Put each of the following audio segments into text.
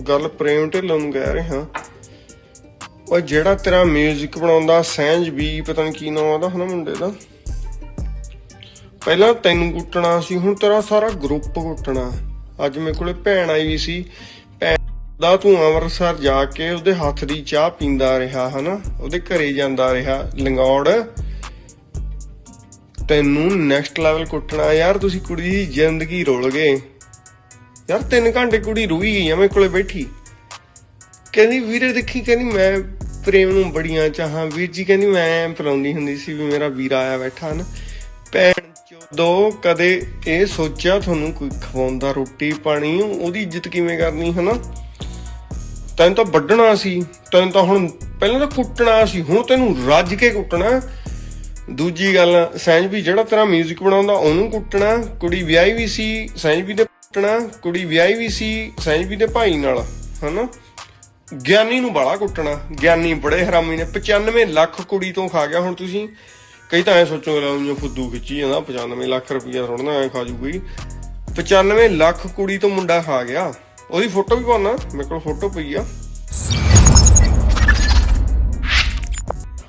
ਗੱਲ ਪ੍ਰੇਮ ਢਿੱਲੋਂ ਨੂੰ ਕਹਿ ਰਿਹਾ। ਉਹ ਜਿਹੜਾ ਤੇਰਾ 뮤직 ਬਣਾਉਂਦਾ, ਸਹਿਜ ਵੀ ਪਤਾ ਨਹੀਂ ਕੀ ਨਾਮ ਆਦਾ ਹਨਾ ਮੁੰਡੇ ਦਾ? ਪਹਿਲਾਂ ਤੈਨੂੰ ਕੁੱਟਣਾ ਸੀ, ਹੁਣ ਤੇਰਾ ਸਾਰਾ ਗਰੁੱਪ ਕੁੱਟਣਾ। ਅੱਜ ਮੇਰੇ ਕੋਲੇ ਭੈਣ ਆਈ ਵੀ ਸੀ, ਭੈਣ ਦਾ ਤੂੰ ਅੰਮ੍ਰਿਤਸਰ ਜਾ ਕੇ ਉਹਦੇ ਹੱਥ ਦੀ ਚਾਹ ਪੀਂਦਾ ਰਿਹਾ, ਹਨਾ? ਉਹਦੇ ਘਰੇ ਜਾਂਦਾ ਰਿਹਾ, ਲੰਗੌੜ। ਤੈਨੂੰ ਨੈਕਸਟ ਲੈਵਲ ਕੁੱਟਣਾ, ਯਾਰ ਤੁਸੀਂ ਕੁੜੀ ਦੀ ਜ਼ਿੰਦਗੀ ਰੋਲ ਗਏ। ਯਾਰ 3 ਘੰਟੇ ਕੁੜੀ ਰੋਈ ਗਈ ਆ ਮੇਰੇ ਕੋਲੇ ਬੈਠੀ। ਕਹਿੰਦੀ, ਵੀਰੇ ਦੇਖੀ, ਕਹਿੰਦੀ ਮੈਂ ਪ੍ਰੇਮ ਨੂੰ ਬੜੀਆਂ ਚਾਹਾਂ। ਵੀਰ ਜੀ ਕਹਿੰਦੀ, ਮੈਂ ਪਲਾਉਂਦੀ ਹੁੰਦੀ ਸੀ ਵੀ ਮੇਰਾ ਵੀਰ ਆਇਆ ਬੈਠਾ ਨਾ। ਭੈਣ ਚੋਦੋ, ਕਦੇ ਇਹ ਸੋਚਿਆ ਤੁਹਾਨੂੰ ਕੋਈ ਖਵਾਉਂਦਾ ਰੋਟੀ ਪਾਣੀ? ਉਹਦੀ ਇੱਜ਼ਤ ਕਿਵੇਂ ਕਰਨੀ, ਹਨਾ? ਤੈਨੂੰ ਤਾਂ ਵੱਢਣਾ ਸੀ। ਤੈਨੂੰ ਤਾਂ ਹੁਣ ਪਹਿਲਾਂ ਤਾਂ ਕੁੱਟਣਾ ਸੀ, ਹੁਣ ਤੈਨੂੰ ਰੱਜ ਕੇ ਕੁੱਟਣਾ। ਦੂਜੀ ਗੱਲ ਸੈਂਜ ਵੀ ਜਿਹੜਾ ਤੇਰਾ 뮤직 ਬਣਾਉਂਦਾ, ਉਹਨੂੰ ਕੁੱਟਣਾ। ਕੁੜੀ ਵਿਆਹੀ ਵੀ ਸੀ ਸੈਂਜ ਵੀ ਦੇ ਕੁੱਟਣਾ, ਕੁੜੀ ਵਿਆਹੀ ਵੀ ਸੀ ਸੈਂਜ ਵੀ ਦੇ ਭਾਈ ਨਾਲ, ਹਨਾ? ਗਿਆਨੀ ਨੂੰ ਬਾਲਾ ਕੁੱਟਣਾ, ਗਿਆਨੀ ਬੜੇ ਹਰਾਮੀ ਨੇ 95 ਲੱਖ ਕੁੜੀ ਤੋਂ ਖਾ ਗਿਆ ਹੁਣ ਤੁਸੀਂ। ਕਈ ਤਾਂ ਐ ਸੋਚੋ, ਲੈ ਫੁੱਦੂ ਖਿੱਚੀ ਜਾਂਦਾ 95 ਲੱਖ ਰੁਪਈਆ ਥੋੜਾ ਐ ਖਾ ਜੂ ਕੋਈ। 95 ਲੱਖ ਕੁੜੀ ਤੋਂ ਮੁੰਡਾ ਖਾ ਗਿਆ। ਉਹਦੀ ਫੋਟੋ ਵੀ ਪਾਉਣਾ, ਮੇਰੇ ਕੋਲ ਫੋਟੋ ਪਈ ਆ।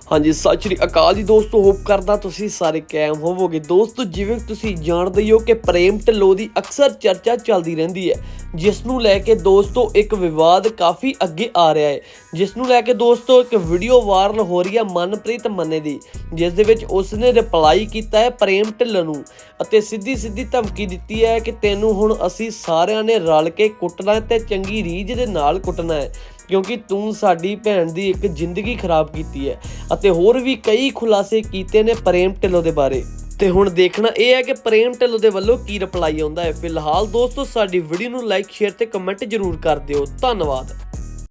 ਹਾਂਜੀ, ਸਤਿ ਸ਼੍ਰੀ ਅਕਾਲ ਜੀ ਦੋਸਤੋ, ਹੋਪ ਕਰਦਾ ਤੁਸੀਂ ਸਾਰੇ ਕਾਇਮ ਹੋਵੋਗੇ। ਦੋਸਤੋ, ਜਿਵੇਂ ਤੁਸੀਂ ਜਾਣਦੇ ਹੀ ਹੋ ਕਿ ਪ੍ਰੇਮ ਢਿੱਲੋਂ ਦੀ ਅਕਸਰ ਚਰਚਾ ਚੱਲਦੀ ਰਹਿੰਦੀ ਹੈ, ਜਿਸ ਨੂੰ ਲੈ ਕੇ ਦੋਸਤੋ ਇੱਕ ਵਿਵਾਦ ਕਾਫੀ ਅੱਗੇ ਆ ਰਿਹਾ ਹੈ। ਜਿਸ ਨੂੰ ਲੈ ਕੇ ਦੋਸਤੋ, ਇੱਕ ਵੀਡੀਓ ਵਾਇਰਲ ਹੋ ਰਹੀ ਹੈ ਮਨਪ੍ਰੀਤ ਮੰਨੇ ਦੀ, ਜਿਸ ਦੇ ਵਿੱਚ ਉਸ ਨੇ ਰਿਪਲਾਈ ਕੀਤਾ ਹੈ ਪ੍ਰੇਮ ਢਿੱਲੋਂ ਨੂੰ ਅਤੇ ਸਿੱਧੀ ਸਿੱਧੀ ਧਮਕੀ ਦਿੱਤੀ ਹੈ ਕਿ ਤੈਨੂੰ ਹੁਣ ਅਸੀਂ ਸਾਰਿਆਂ ਨੇ ਰਲ ਕੇ ਕੁੱਟਣਾ ਹੈ ਤੇ ਚੰਗੀ ਰੀਝ ਦੇ ਨਾਲ ਕੁੱਟਣਾ ਹੈ। ਕਿਉਂਕਿ ਤੂੰ ਸਾਡੀ ਭੈਣ ਦੀ ਇੱਕ ਜ਼ਿੰਦਗੀ ਖਰਾਬ ਕੀਤੀ ਹੈ ਅਤੇ ਹੋਰ ਵੀ ਕਈ ਖੁਲਾਸੇ ਕੀਤੇ ਨੇ ਪ੍ਰੇਮ ਢਿੱਲੋਂ ਦੇ ਬਾਰੇ। ਤੇ ਹੁਣ ਦੇਖਣਾ ਇਹ ਹੈ ਕਿ ਪ੍ਰੇਮ ਢਿੱਲੋਂ ਦੇ ਵੱਲੋਂ ਕੀ ਰਿਪਲਾਈ ਆਉਂਦਾ ਹੈ। ਫਿਲਹਾਲ ਦੋਸਤੋ, ਸਾਡੀ ਵੀਡੀਓ ਨੂੰ ਲਾਈਕ ਸ਼ੇਅਰ ਤੇ ਕਮੈਂਟ ਜ਼ਰੂਰ ਕਰ ਦਿਓ। ਧੰਨਵਾਦ।